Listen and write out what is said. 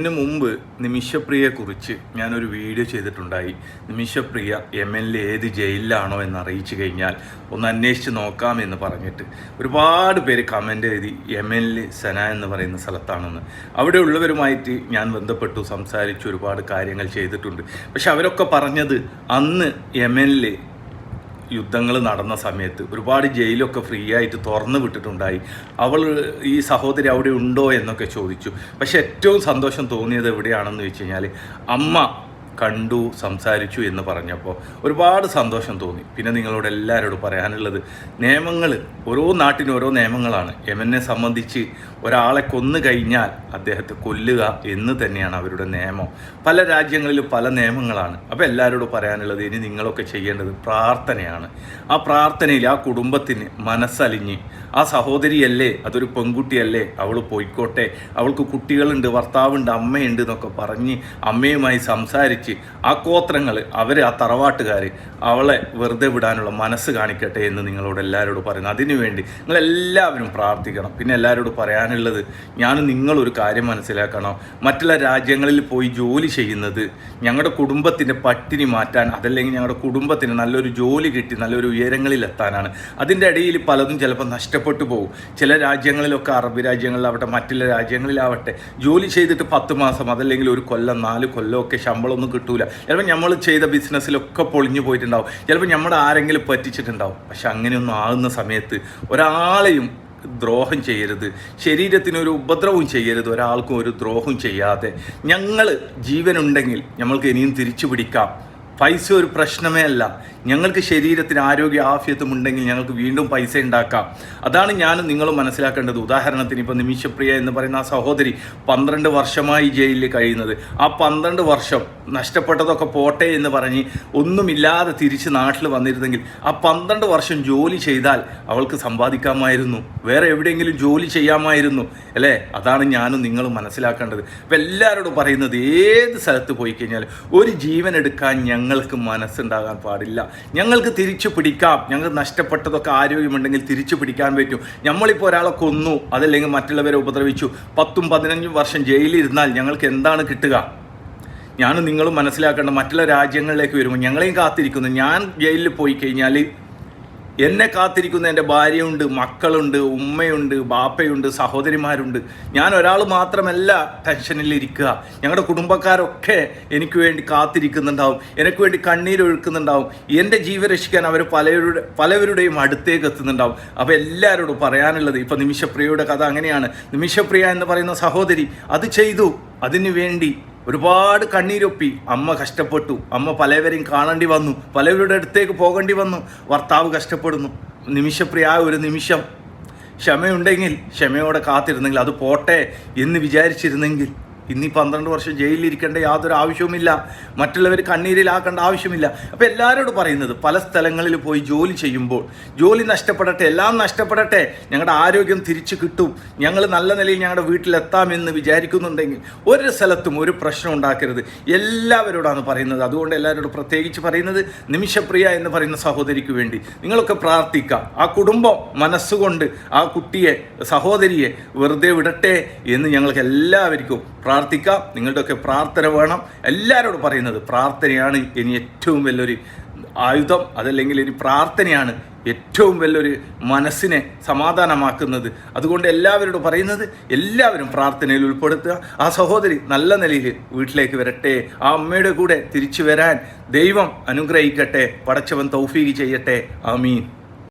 ഇതിനു മുമ്പ് നിമിഷപ്രിയയെക്കുറിച്ച് ഞാനൊരു വീഡിയോ ചെയ്തിട്ടുണ്ടായി. നിമിഷപ്രിയ എം എൽ എ ഏത് ജയിലിലാണോ എന്ന് അറിയിച്ചു കഴിഞ്ഞാൽ ഒന്ന് അന്വേഷിച്ച് നോക്കാമെന്ന് പറഞ്ഞിട്ട് ഒരുപാട് പേര് കമന്റ് എഴുതി എം എൽ എ സന എന്ന് പറയുന്ന സ്ഥലത്താണെന്ന്. അവിടെ ഉള്ളവരുമായിട്ട് ഞാൻ ബന്ധപ്പെട്ടു സംസാരിച്ചു ഒരുപാട് കാര്യങ്ങൾ ചെയ്തിട്ടുണ്ട്. പക്ഷെ അവരൊക്കെ പറഞ്ഞത് അന്ന് എം എൽ എ യുദ്ധങ്ങൾ നടന്ന സമയത്ത് ഒരുപാട് ജയിലൊക്കെ ഫ്രീ ആയിട്ട് തുറന്നു വിട്ടിട്ടുണ്ടായി. അവൾ ഈ സഹോദരി അവിടെ ഉണ്ടോ എന്നൊക്കെ ചോദിച്ചു. പക്ഷെ ഏറ്റവും സന്തോഷം തോന്നിയത് എവിടെയാണെന്ന് വെച്ച് കഴിഞ്ഞാൽ അമ്മ കണ്ടു സംസാരിച്ചു എന്ന് പറഞ്ഞപ്പോൾ ഒരുപാട് സന്തോഷം തോന്നി. പിന്നെ നിങ്ങളോട് എല്ലാവരോടും പറയാനുള്ളത് നിയമങ്ങൾ ഓരോ നാട്ടിനും ഓരോ നിയമങ്ങളാണ്. യമനെ സംബന്ധിച്ച് ഒരാളെ കൊന്നു കഴിഞ്ഞാൽ അദ്ദേഹത്തെ കൊല്ലുക എന്ന് തന്നെയാണ് അവരുടെ നിയമം. പല രാജ്യങ്ങളിലും പല നിയമങ്ങളാണ്. അപ്പോൾ എല്ലാവരോടും പറയാനുള്ളത് ഇനി നിങ്ങളൊക്കെ ചെയ്യേണ്ടത് പ്രാർത്ഥനയാണ്. ആ പ്രാർത്ഥനയിൽ ആ കുടുംബത്തിന് മനസ്സലിഞ്ഞ് ആ സഹോദരിയല്ലേ അതൊരു പെൺകുട്ടിയല്ലേ അവൾ പോയിക്കോട്ടെ അവൾക്ക് കുട്ടികളുണ്ട് ഭർത്താവുണ്ട് അമ്മയുണ്ട് എന്നൊക്കെ പറഞ്ഞ് അമ്മയുമായി സംസാരിച്ച് ആ കോത്രങ്ങൾ അവർ ആ തറവാട്ടുകാർ അവളെ വെറുതെ വിടാനുള്ള മനസ്സ് കാണിക്കട്ടെ എന്ന് നിങ്ങളോട് എല്ലാവരോടും പറയുന്നു. അതിനുവേണ്ടി നിങ്ങളെല്ലാവരും പ്രാർത്ഥിക്കണം. പിന്നെ എല്ലാവരോടും പറയാനുള്ളത് ഞാൻ നിങ്ങളൊരു കാര്യം മനസ്സിലാക്കണം. മറ്റുള്ള രാജ്യങ്ങളിൽ പോയി ജോലി ചെയ്യുന്നത് ഞങ്ങളുടെ കുടുംബത്തിന്റെ പട്ടിണി മാറ്റാൻ അതല്ലെങ്കിൽ ഞങ്ങളുടെ കുടുംബത്തിന് നല്ലൊരു ജോലി കിട്ടി നല്ലൊരു ഉയരങ്ങളിലെത്താനാണ്. അതിന്റെ ഇടയിൽ പലതും ചിലപ്പോൾ നഷ്ടപ്പെട്ടു പോകും. ചില രാജ്യങ്ങളിലൊക്കെ അറബ് രാജ്യങ്ങളിലാവട്ടെ മറ്റുള്ള രാജ്യങ്ങളിലാവട്ടെ ജോലി ചെയ്തിട്ട് പത്ത് മാസം അതല്ലെങ്കിൽ ഒരു കൊല്ലം നാല് കൊല്ലമൊക്കെ ശമ്പളമൊന്നും കിട്ടൂല. ചിലപ്പോൾ നമ്മൾ ചെയ്ത ബിസിനസ്സിലൊക്കെ പൊളിഞ്ഞു പോയിട്ടുണ്ടാവും. ചിലപ്പോൾ നമ്മുടെ ആരെങ്കിലും പറ്റിച്ചിട്ടുണ്ടാവും. പക്ഷെ അങ്ങനെയൊന്നും ആകുന്ന സമയത്ത് ഒരാളെയും ദ്രോഹം ചെയ്യരുത്. ശരീരത്തിന് ഒരു ഉപദ്രവവും ചെയ്യരുത്. ഒരാൾക്കും ഒരു ദ്രോഹം ചെയ്യാതെ ഞങ്ങൾ ജീവനുണ്ടെങ്കിൽ നമ്മൾക്ക് ഇനിയും തിരിച്ചു പിടിക്കാം. പൈസ ഒരു പ്രശ്നമേ അല്ല. ഞങ്ങൾക്ക് ശരീരത്തിന് ആരോഗ്യ ആഫ്യത്വം ഉണ്ടെങ്കിൽ ഞങ്ങൾക്ക് വീണ്ടും പൈസ ഉണ്ടാക്കാം. അതാണ് ഞാനും നിങ്ങളും മനസ്സിലാക്കേണ്ടത്. ഉദാഹരണത്തിന് ഇപ്പോൾ നിമിഷപ്രിയ എന്ന് പറയുന്ന ആ സഹോദരി പന്ത്രണ്ട് വർഷമായി ജയിലിൽ കഴിയുന്നത്. ആ പന്ത്രണ്ട് വർഷം നഷ്ടപ്പെട്ടതൊക്കെ പോട്ടെ എന്ന് പറഞ്ഞ് ഒന്നുമില്ലാതെ തിരിച്ച് നാട്ടിൽ വന്നിരുന്നെങ്കിൽ ആ പന്ത്രണ്ട് വർഷം ജോലി ചെയ്താൽ അവൾക്ക് സമ്പാദിക്കാമായിരുന്നു. വേറെ എവിടെയെങ്കിലും ജോലി ചെയ്യാമായിരുന്നു. അല്ലേ? അതാണ് ഞാനും നിങ്ങളും മനസ്സിലാക്കേണ്ടത്. അപ്പം എല്ലാവരോടും പറയുന്നത് ഏത് സ്ഥലത്ത് പോയി കഴിഞ്ഞാൽ ഒരു ജീവൻ എടുക്കാൻ ഞങ്ങൾക്ക് മനസ്സുണ്ടാകാൻ പാടില്ല. ഞങ്ങൾക്ക് തിരിച്ചു പിടിക്കാം. ഞങ്ങൾ നഷ്ടപ്പെട്ടതൊക്കെ ആരോഗ്യമുണ്ടെങ്കിൽ തിരിച്ചു പിടിക്കാൻ പറ്റും. നമ്മളിപ്പോൾ ഒരാളെ കൊന്നു അതല്ലെങ്കിൽ മറ്റുള്ളവരെ ഉപദ്രവിച്ചു. പത്തും പതിനഞ്ചും വർഷം ജയിലിരുന്നാൽ ഞങ്ങൾക്ക് എന്താണ് കിട്ടുക? ഞാനും നിങ്ങളും മനസ്സിലാക്കേണ്ട മറ്റുള്ള രാജ്യങ്ങളിലേക്ക് വരുമ്പോൾ ഞങ്ങളെയും കാത്തിരിക്കുന്നു. ഞാൻ ജയിലിൽ പോയി കഴിഞ്ഞാൽ എന്നെ കാത്തിരിക്കുന്ന എന്റെ ഭാര്യയുണ്ട് മക്കളുണ്ട് ഉമ്മയുണ്ട് ബാപ്പയുണ്ട് സഹോദരിമാരുണ്ട്. ഞാൻ ഒരാൾ മാത്രമല്ല ടെൻഷനിൽ ഇരിക്കുക. ഞങ്ങളുടെ കുടുംബക്കാരൊക്കെ എനിക്ക് വേണ്ടി കാത്തിരിക്കുന്നുണ്ടാവും എനിക്ക് വേണ്ടി കണ്ണീരൊഴുക്കുന്നുണ്ടാവും എന്റെ ജീവൻ രക്ഷിക്കാൻ അവർ പലരുടെ പലവരുടെയും അടുത്തേക്ക് എത്തുന്നുണ്ടാവും. അപ്പോൾ എല്ലാവരോടും പറയാനുള്ളത് ഇപ്പോൾ നിമിഷപ്രിയയുടെ കഥ അങ്ങനെയാണ്. നിമിഷപ്രിയ എന്ന് പറയുന്ന സഹോദരി അത് ചെയ്തു. അതിനു വേണ്ടി ഒരുപാട് കണ്ണീരൊപ്പി. അമ്മ കഷ്ടപ്പെട്ടു. അമ്മ പലവരെയും കാണേണ്ടി വന്നു. പലവരുടെ അടുത്തേക്ക് പോകേണ്ടി വന്നു. ഭർത്താവ് കഷ്ടപ്പെടുന്നു. നിമിഷപ്രിയ ഒരു നിമിഷം. ക്ഷമയുണ്ടെങ്കിൽ ക്ഷമയോടെ കാത്തിരുന്നെങ്കിൽ അത് പോട്ടെ എന്ന് വിചാരിച്ചിരുന്നെങ്കിൽ. ഇന്നീ പന്ത്രണ്ട് വർഷം ജയിലിലിരിക്കേണ്ട യാതൊരു ആവശ്യവുമില്ല. മറ്റുള്ളവർ കണ്ണീരിലാക്കേണ്ട ആവശ്യമില്ല. അപ്പോൾ എല്ലാവരോടും പറയുന്നത് പല സ്ഥലങ്ങളിൽ പോയി ജോലി ചെയ്യുമ്പോൾ ജോലി നഷ്ടപ്പെടട്ടെ എല്ലാം നഷ്ടപ്പെടട്ടെ ഞങ്ങളുടെ ആരോഗ്യം തിരിച്ചു കിട്ടും ഞങ്ങൾ നല്ല നിലയിൽ ഞങ്ങളുടെ വീട്ടിലെത്താമെന്ന് വിചാരിക്കുന്നുണ്ടെങ്കിൽ ഒരു സ്ഥലത്തും ഒരു പ്രശ്നം ഉണ്ടാക്കരുത്. എല്ലാവരോടാണ് പറയുന്നത്. അതുകൊണ്ട് എല്ലാവരോടും പ്രത്യേകിച്ച് പറയുന്നത് നിമിഷപ്രിയ എന്ന് പറയുന്ന സഹോദരിക്ക് വേണ്ടി. നിങ്ങളൊക്കെ പ്രാർത്ഥിക്കാം. ആ കുടുംബം മനസ്സുകൊണ്ട് ആ കുട്ടിയെ സഹോദരിയെ വെറുതെ വിടട്ടെ എന്ന് ഞങ്ങൾക്ക് എല്ലാവർക്കും പ്രാർത്ഥിക്കാം. നിങ്ങളുടെയൊക്കെ പ്രാർത്ഥന വേണം. എല്ലാവരോടും പറയുന്നത് പ്രാർത്ഥനയാണ് ഇനി ഏറ്റവും വലിയൊരു ആയുധം. അതല്ലെങ്കിൽ ഇനി പ്രാർത്ഥനയാണ് ഏറ്റവും വലിയൊരു മനസ്സിനെ സമാധാനമാക്കുന്നത്. അതുകൊണ്ട് എല്ലാവരോടും പറയുന്നത് എല്ലാവരും പ്രാർത്ഥനയിൽ ഉൾപ്പെടുത്തുക. ആ സഹോദരി നല്ല നിലയിൽ വീട്ടിലേക്ക് വരട്ടെ. ആ അമ്മയുടെ കൂടെ തിരിച്ചു വരാൻ ദൈവം അനുഗ്രഹിക്കട്ടെ. പടച്ചവൻ തൗഫീഖ് ചെയ്യട്ടെ. ആമീൻ.